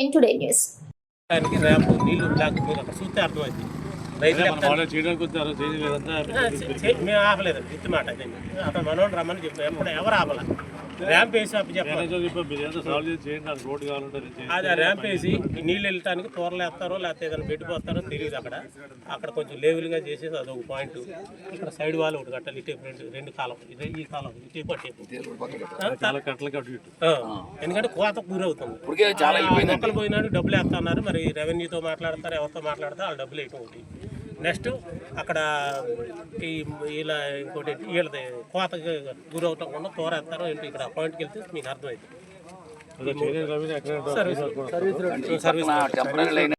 ఎన్ today news ramp నీళ్ళు మీరు అక్కడ చూస్తే అర్థమైంది. మేము ఆపలేదు ఇత్తి మాట అతను మనోడు రమ్మని చెప్పాం ఎప్పుడు ఎవరు ఆపల? ర్యాంప్ వేసి అప్పు చెప్పాలి. అది ఆ ర్యాంప్ వేసి ఈ నీళ్ళు వెళ్ళటానికి తోరలు వేస్తారో లేకపోతే ఏదైనా పెట్టి పోస్తారో తెలియదు అక్కడ. అక్కడ కొంచెం లెవెల్గా చేసేసి అదొక పాయింట్ ఇక్కడ సైడ్ వాళ్ళు ఒకటి కట్టాలి ఇటే రెండు రెండు కాలం ఇది ఈ కాలం ఇటే పట్టేపు చాలా కట్టలకి అటు ఇటు. ఎందుకంటే కోత గురవుతుంది. మొక్కలు పోయినాడు డబ్బులు వేస్తున్నారు మరి రెవెన్యూతో మాట్లాడతారు ఎవరితో మాట్లాడతారు వాళ్ళు డబ్బులు వేయటం ఒకటి. నెక్స్ట్ అక్కడ ఈ ఇలా ఇంకోటి వీళ్ళది కోతకి గురవటం కూడా తోరేస్తారో ఏంటి ఇక్కడ పాయింట్కి వెళ్తే మీకు ఎక్కడ సర్వీస్ సర్వీస్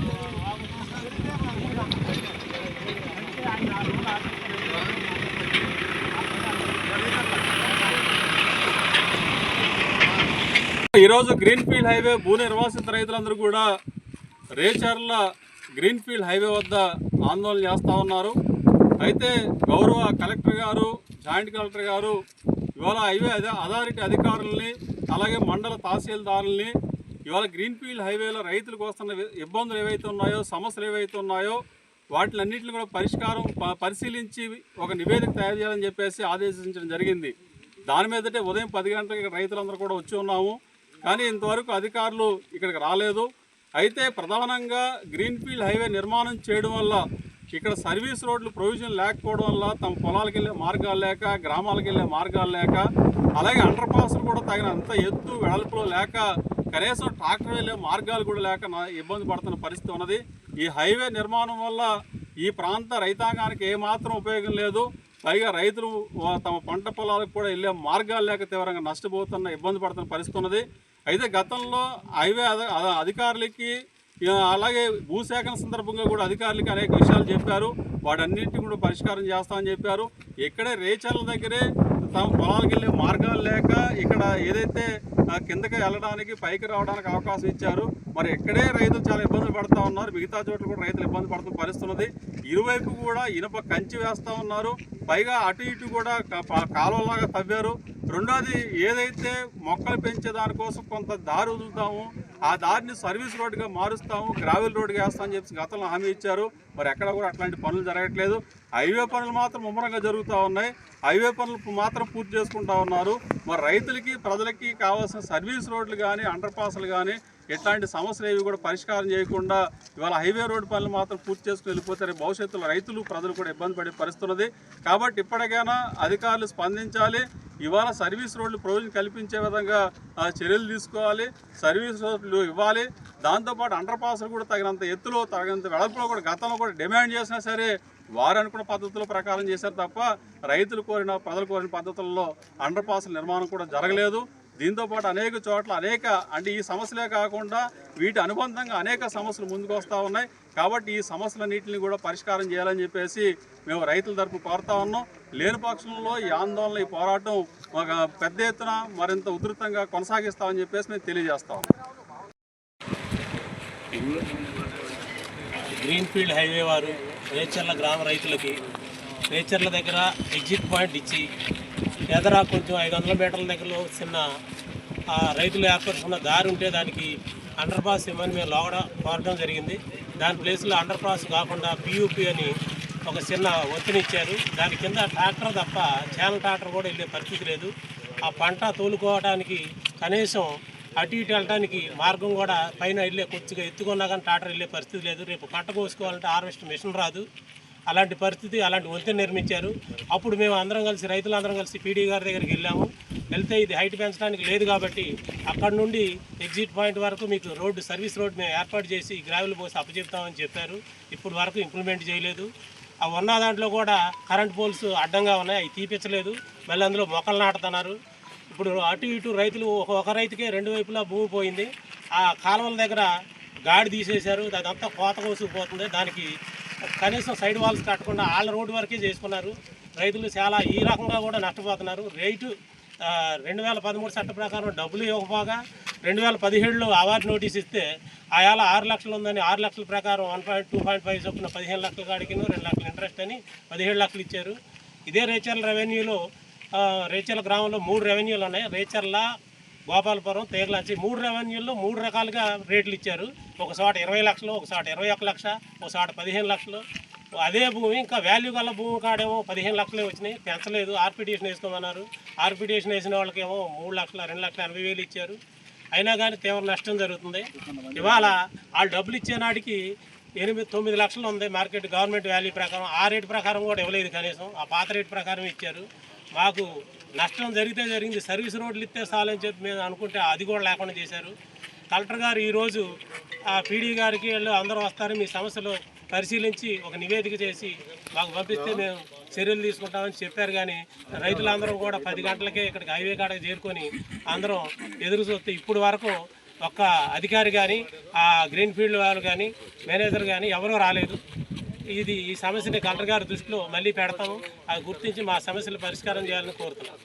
ఈరోజు గ్రీన్ఫీల్డ్ హైవే భూ నిర్వాసిత రైతులందరూ కూడా రేచర్ల గ్రీన్ఫీల్డ్ హైవే వద్ద ఆందోళన చేస్తూ ఉన్నారు. అయితే గౌరవ కలెక్టర్ గారు జాయింట్ కలెక్టర్ గారు ఇవాళ హైవే అథారిటీ అధికారుల్ని అలాగే మండల తహసీల్దారుల్ని ఇవాళ గ్రీన్ఫీల్డ్ హైవేలో రైతులకు వస్తున్న ఇబ్బందులు ఏవైతే ఉన్నాయో సమస్యలు ఏవైతే ఉన్నాయో వాటిలన్నింటిని కూడా పరిష్కారం ప- పరిశీలించి ఒక నివేదిక తయారు చేయాలని చెప్పేసి ఆదేశించడం జరిగింది. దాని మీదటే ఉదయం పది గంటలకు రైతులందరూ కూడా వచ్చి ఉన్నాము. కానీ ఇంతవరకు అధికారులు ఇక్కడికి రాలేదు. అయితే ప్రధానంగా గ్రీన్ఫీల్డ్ హైవే నిర్మాణం చేయడం వల్ల ఇక్కడ సర్వీస్ రోడ్లు ప్రొవిజన్ లేకపోవడం వల్ల తమ పొలాలకు వెళ్ళే మార్గాలు లేక గ్రామాలకు వెళ్ళే మార్గాలు లేక అలాగే అండర్ పాస్లు కూడా తగినంత ఎత్తు వెడల్పులో లేక కనీసం ట్రాక్టర్ వెళ్ళే మార్గాలు కూడా లేక ఇబ్బంది పడుతున్న పరిస్థితి ఉన్నది. ఈ హైవే నిర్మాణం వల్ల ఈ ప్రాంత రైతాంగానికి ఏమాత్రం ఉపయోగం లేదు. పైగా రైతులు తమ పంట పొలాలకు కూడా వెళ్ళే మార్గాలు లేక తీవ్రంగా నష్టపోతున్న ఇబ్బంది పడుతున్న పరిస్థితి ఉన్నది. అయితే గతంలో హైవే అధికారులకి అలాగే భూసేకరణ సందర్భంగా కూడా అధికారులకి అనేక విషయాలు చెప్పారు. వాటన్నింటినీ కూడా పరిష్కారం చేస్తామని చెప్పారు. ఇక్కడే రేచర్ల దగ్గరే తమ పొలాలకు వెళ్ళే మార్గాలు లేక ఇక్కడ ఏదైతే కిందకి వెళ్ళడానికి పైకి రావడానికి అవకాశం ఇచ్చారు. మరి ఇక్కడే రైతులు చాలా ఇబ్బందులు పడుతూ ఉన్నారు. మిగతా చోట్ల కూడా రైతులు ఇబ్బంది పడుతున్న పరిస్థితున్నది. ఇరువైపు కూడా ఇనుప కంచి వేస్తూ ఉన్నారు. పైగా అటు ఇటు కూడా కాలువలాగా తవ్వారు. రెండోది ఏదైతే మొక్కలు పెంచే దానికోసం కొంత దారి వదులుతాము ఆ దారిని సర్వీస్ రోడ్డుగా మారుస్తాము గ్రావెల్ రోడ్డుగా వేస్తామని చెప్పి గతంలో హామీ ఇచ్చారు. మరి ఎక్కడ కూడా అట్లాంటి పనులు జరగట్లేదు. హైవే పనులు మాత్రం ముమ్మరంగా జరుగుతూ ఉన్నాయి. హైవే పనులు మాత్రం పూర్తి చేసుకుంటా ఉన్నారు. మరి రైతులకి ప్రజలకి కావాల్సిన సర్వీస్ రోడ్లు కానీ అండర్ పాస్లు కానీ ఎట్లాంటి సమస్యలు ఏవి కూడా పరిష్కారం చేయకుండా ఇవాళ హైవే రోడ్డు పనులు మాత్రం పూర్తి చేసుకుని వెళ్ళిపోతారు. భవిష్యత్తులో రైతులు ప్రజలు కూడా ఇబ్బంది పడే పరిస్థితున్నది కాబట్టి ఇప్పటికైనా అధికారులు స్పందించాలి. ఇవాళ సర్వీస్ రోడ్లు ప్రయోజనం కల్పించే విధంగా ఆ, చర్యలు తీసుకోవాలి సర్వీస్ రోడ్లు ఇవ్వాలి. దాంతోపాటు అండర్ పాస్లు కూడా తగినంత ఎత్తులో తగినంత వెడల్పులో కూడా గతంలో కూడా డిమాండ్ చేసినా సరే వారు అనుకున్న పద్ధతుల ప్రకారం చేశారు తప్ప రైతులు కోరిన ప్రజలు కోరిన పద్ధతుల్లో అండర్ పాస్ల నిర్మాణం కూడా జరగలేదు. దీంతో పాటు అనేక చోట్ల అనేక అంటే ఈ సమస్యలే కాకుండా వీటి అనుబంధంగా అనేక సమస్యలు ముందుకు వస్తూ ఉన్నాయి. కాబట్టి ఈ సమస్యలన్నింటిని కూడా పరిష్కారం చేయాలని చెప్పేసి మేము రైతుల తరపు కోరుతా ఉన్నాం. లేని పక్షంలో ఈ ఆందోళన ఈ పోరాటం ఒక పెద్ద ఎత్తున మరింత ఉధృతంగా కొనసాగిస్తామని చెప్పేసి మేము తెలియజేస్తాం గ్రీన్ఫీల్డ్ హైవే వారు రేచర్ల గ్రామ రైతులకి రేచర్ల దగ్గర ఎగ్జిట్ పాయింట్ ఇచ్చి ఎదరా కొంచెం ఐదు వందల మీటర్ల దగ్గరలో చిన్న రైతులు ఏర్పరుచుకున్న దారి ఉంటే దానికి అండర్ పాస్ ఇవ్వని మేము లోగడ కోరడం జరిగింది. దాని ప్లేస్లో అండర్ పాస్ కాకుండా పియూపీ అని ఒక చిన్న ఒత్తినిచ్చారు దాని కింద ట్రాక్టర్ తప్ప ఛానల్ ట్రాక్టర్ కూడా వెళ్ళే పరిస్థితి లేదు. ఆ పంట తోలుకోవడానికి కనీసం అటు ఇటు వెళ్ళడానికి మార్గం కూడా పైన వెళ్ళే కొద్దిగా ఎత్తుకున్నా కానీ ట్రాక్టర్ వెళ్ళే పరిస్థితి లేదు. రేపు పంట కోసుకోవాలంటే హార్వెస్ట్ మిషన్ రాదు. అలాంటి పరిస్థితి అలాంటి వంతెన నిర్మించారు. అప్పుడు మేము అందరం కలిసి రైతులందరం కలిసి పీడీ గారి దగ్గరికి వెళ్ళాము. వెళ్తే ఇది హైట్ పెంచడానికి లేదు కాబట్టి అక్కడ నుండి ఎగ్జిట్ పాయింట్ వరకు మీకు రోడ్డు సర్వీస్ రోడ్ మేము ఏర్పాటు చేసి గ్రావెల్ పోసి అప్పచెప్తామని చెప్పారు. ఇప్పుడు వరకు ఇంప్లిమెంట్ చేయలేదు. ఆ ఉన్న దాంట్లో కూడా కరెంట్ పోల్స్ అడ్డంగా ఉన్నాయి. అవి తీపించలేదు మళ్ళీ అందులో మొక్కలు నాటుతున్నారు. ఇప్పుడు అటు ఇటు రైతులు ఒక రైతుకే రెండు వైపులా భూమి పోయింది. ఆ కాలువల దగ్గర గాడి తీసేశారు. అదంతా కోత కోసుకుపోతుంది. దానికి కనీసం సైడ్ వాల్స్ కట్టకుండా వాళ్ళ రోడ్డు వరకే చేసుకున్నారు. రైతులు చాలా ఈ రకంగా కూడా నష్టపోతున్నారు. రేటు రెండు వేల పదమూడు చట్ట ప్రకారం డబ్బులు ఇవ్వకపోగా రెండు వేల పదిహేడులో అవార్డు నోటీస్ ఇస్తే ఆయాల ఆరు లక్షలు ఉందని ఆరు లక్షల ప్రకారం one point two point five చొప్పున పదిహేను లక్షలు కాడికి రెండు లక్షల ఇంట్రెస్ట్ అని పదిహేడు లక్షలు ఇచ్చారు. ఇదే రేచర్ల రెవెన్యూలో రేచర్ల గ్రామంలో మూడు రెవెన్యూలు ఉన్నాయి. రేచర్ల గోపాలపురం తేగలాచి మూడు రెవెన్యూల్లో మూడు రకాలుగా రేట్లు ఇచ్చారు. ఒక చోట ఇరవై లక్షలు ఒక చోట ఇరవై ఒక లక్ష ఒక చోట పదిహేను లక్షలు. అదే భూమి ఇంకా వాల్యూ గల భూమి కాడేమో పదిహేను లక్షలే వచ్చినాయి. పెంచలేదు ఆర్పిటేషన్ వేసుకోమన్నారు. ఆర్పిటేషన్ వేసిన వాళ్ళకేమో మూడు లక్షల రెండు లక్షల ఎనభై వేలు ఇచ్చారు. అయినా కానీ తీవ్ర నష్టం జరుగుతుంది. ఇవాళ వాళ్ళు డబ్బులు ఇచ్చే నాటికి ఎనిమిది తొమ్మిది లక్షలు ఉంది మార్కెట్ గవర్నమెంట్ వాల్యూ ప్రకారం. ఆ రేటు ప్రకారం కూడా ఇవ్వలేదు కనీసం. ఆ పాత రేటు ప్రకారం ఇచ్చారు. మాకు నష్టం జరిగితే జరిగింది. సర్వీస్ రోడ్లు ఇస్తే చాలని చెప్పి మేము అనుకుంటే అది కూడా లేకుండా చేశారు. కలెక్టర్ గారు ఈరోజు ఆ పీడీ గారికి వీళ్ళు అందరూ వస్తారు. మీ సమస్యలు పరిశీలించి ఒక నివేదిక చేసి మాకు పంపిస్తే మేము చర్యలు తీసుకుంటామని చెప్పారు కానీ రైతులందరూ కూడా పది గంటలకే ఇక్కడికి హైవే కాడకు చేరుకొని అందరం ఎదురు చూస్తే ఇప్పుడు వరకు ఒక్క అధికారి కానీ ఆ గ్రీన్ ఫీల్డ్ వాళ్ళు కానీ మేనేజర్ కానీ ఎవరూ రాలేదు. ఇది ఈ సమస్యని కలెక్టర్ గారి దృష్టిలో మళ్ళీ పెడతాము. అది గుర్తించి మా సమస్యలు పరిష్కారం చేయాలని కోరుతున్నాం.